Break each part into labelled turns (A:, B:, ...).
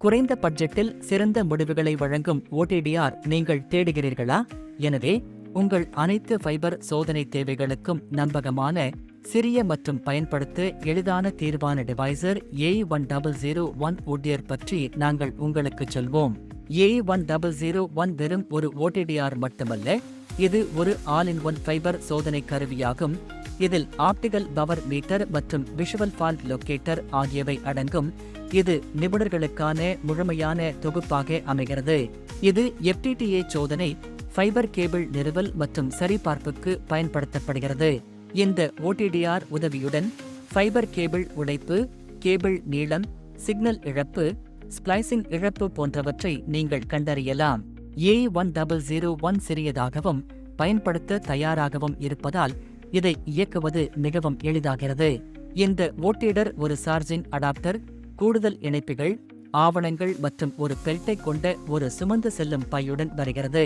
A: குறைந்த பட்ஜெட்டில் சிறந்த முடிவுகளை வழங்கும் ஓடிடிஆர் நீங்கள் தேடுகிறீர்களா? எனவே உங்கள் அனைத்து ஃபைபர் சோதனை தேவைகளுக்கும் நம்பகமான சிறிய மற்றும் பயன்படுத்த எளிதான தீர்வான Deviser A one double zero one OTDR பற்றி நாங்கள் உங்களுக்கு சொல்வோம். A one double zero one வெறும் ஒரு ஓடிடிஆர் மட்டுமல்ல இது ஒரு ஆல் இன் ஒன் ஃபைபர் சோதனை கருவியாகும். இதில் ஆப்டிகல் பவர் மீட்டர் மற்றும் விஷுவல் ஃபால்ட் லொக்கேட்டர் ஆகியவை அடங்கும். இது நிபுணர்களுக்கான முழுமையான தொகுப்பாக அமைகிறது. இது எஃப்டிடிஏ சோதனை ஃபைபர் கேபிள் நிறுவல் மற்றும் சரிபார்ப்புக்கு பயன்படுத்தப்படுகிறது. இந்த ஓடிடிஆர் உதவியுடன் ஃபைபர் கேபிள் உடைப்பு கேபிள் நீளம் சிக்னல் இழப்பு ஸ்ப்ளைசிங் இழப்பு போன்றவற்றை நீங்கள் கண்டறியலாம். A one double zero one சிறியதாகவும் பயன்படுத்த தயாராகவும் இருப்பதால் இதை இயக்குவது மிகவும் எளிதாகிறது. இந்த ஓட்டீடர் ஒரு சார்ஜிங் அடாப்டர் கூடுதல் இணைப்புகள் ஆவணங்கள் மற்றும் ஒரு பெல்ட்டை கொண்ட ஒரு சுமந்து செல்லும் பையுடன் வருகிறது.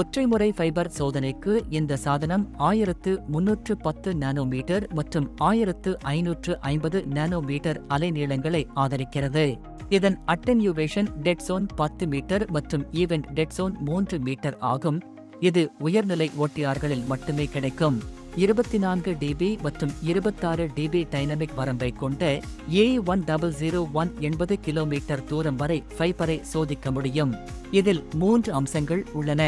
A: ஒற்றைமுறை ஃபைபர் சோதனைக்கு இந்த சாதனம் ஆயிரத்து முன்னூற்று பத்து நானோமீட்டர் மற்றும் ஆயிரத்து ஐநூற்று ஐம்பது நானோமீட்டர் அலைநீளங்களை ஆதரிக்கிறது. இதன் அட்டென்யூவேஷன் டெட்சோன் பத்து மீட்டர் மற்றும் ஈவென்ட் டெட்சோன் மூன்று மீட்டர் ஆகும். இது உயர்நிலை ஓட்டியார்களில் மட்டுமே கிடைக்கும். இருபத்தி நான்கு டிபி மற்றும் இருபத்தாறு டிபி டைனமிக் வரம்பை கொண்ட A one double zero one எண்பது கிலோமீட்டர் தூரம் வரை ஃபைபரை சோதிக்க முடியும். இதில் மூன்று அம்சங்கள் உள்ளன.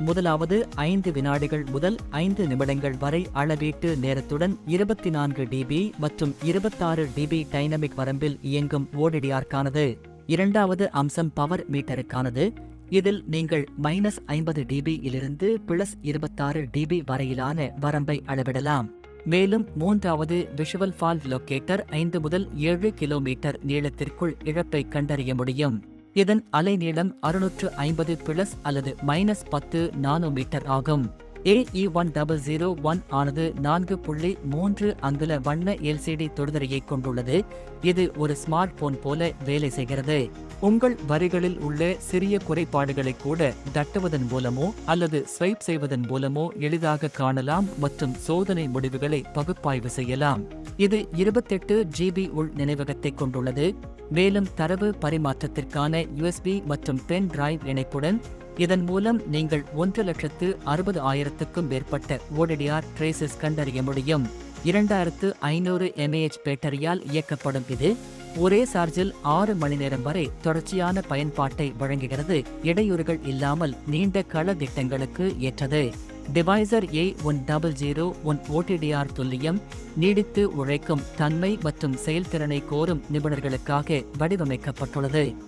A: முதலாவது ஐந்து வினாடிகள் முதல் ஐந்து நிமிடங்கள் வரை அளவீட்டு நேரத்துடன் இருபத்தி நான்கு டிபி மற்றும் இருபத்தாறு டிபி டைனமிக் வரம்பில் இயங்கும் ஓடிடிஆர்க்கானது இரண்டாவது அம்சம் பவர் மீட்டருக்கானது இதில் நீங்கள் மைனஸ் ஐம்பது டிபி இலிருந்து பிளஸ் இருபத்தாறு டிபி வரையிலான வரம்பை அளவிடலாம். மேலும் மூன்றாவது விஷுவல் ஃபால் லொக்கேட்டர் ஐந்து முதல் ஏழு கிலோமீட்டர் நீளத்திற்குள் இழப்பை கண்டறிய முடியும். இதன் அலைநீளம் அறுநூற்று ஐம்பது பிளஸ் அல்லது மைனஸ் பத்து நானோமீட்டர் ஆகும். AE one double zero one ஆனது நான்கு புள்ளி மூன்று அங்குல வண்ண எல்சிடி தொடுதிரையை கொண்டுள்ளது. இது ஒரு ஸ்மார்ட் போன் போல வேலை செய்கிறது. உங்கள் வரிகளில் உள்ள சிறிய குறைபாடுகளை கூட தட்டுவதன் மூலமோ அல்லது ஸ்வைப் செய்வதன் மூலமோ எளிதாக காணலாம் மற்றும் சோதனை முடிவுகளை பகுப்பாய்வு செய்யலாம். இது இருபத்தெட்டு ஜிபி உள் நினைவகத்தை கொண்டுள்ளது. மேலும் தரவு பரிமாற்றத்திற்கான யுஎஸ்பி மற்றும் பென் டிரைவ் இணைப்புடன் இதன் மூலம் நீங்கள் ஒன்று லட்சத்து அறுபது ஆயிரத்துக்கும் மேற்பட்ட ஓடிடிஆர் ட்ரேசஸ் கண்டறிய முடியும். இரண்டாயிரத்து ஐநூறு எம்ஏஹெச் பேட்டரியால் இயக்கப்படும் இது ஒரே சார்ஜில் ஆறு மணி நேரம் வரை தொடர்ச்சியான பயன்பாட்டை வழங்குகிறது. இடையூறுகள் இல்லாமல் நீண்ட கள திட்டங்களுக்கு ஏற்றது. Divisor A one double zero one OTDR துல்லியம் நீடித்து உழைக்கும் தன்மை மற்றும் செயல்திறனை கோரும் நிபுணர்களுக்காக வடிவமைக்கப்பட்டுள்ளது.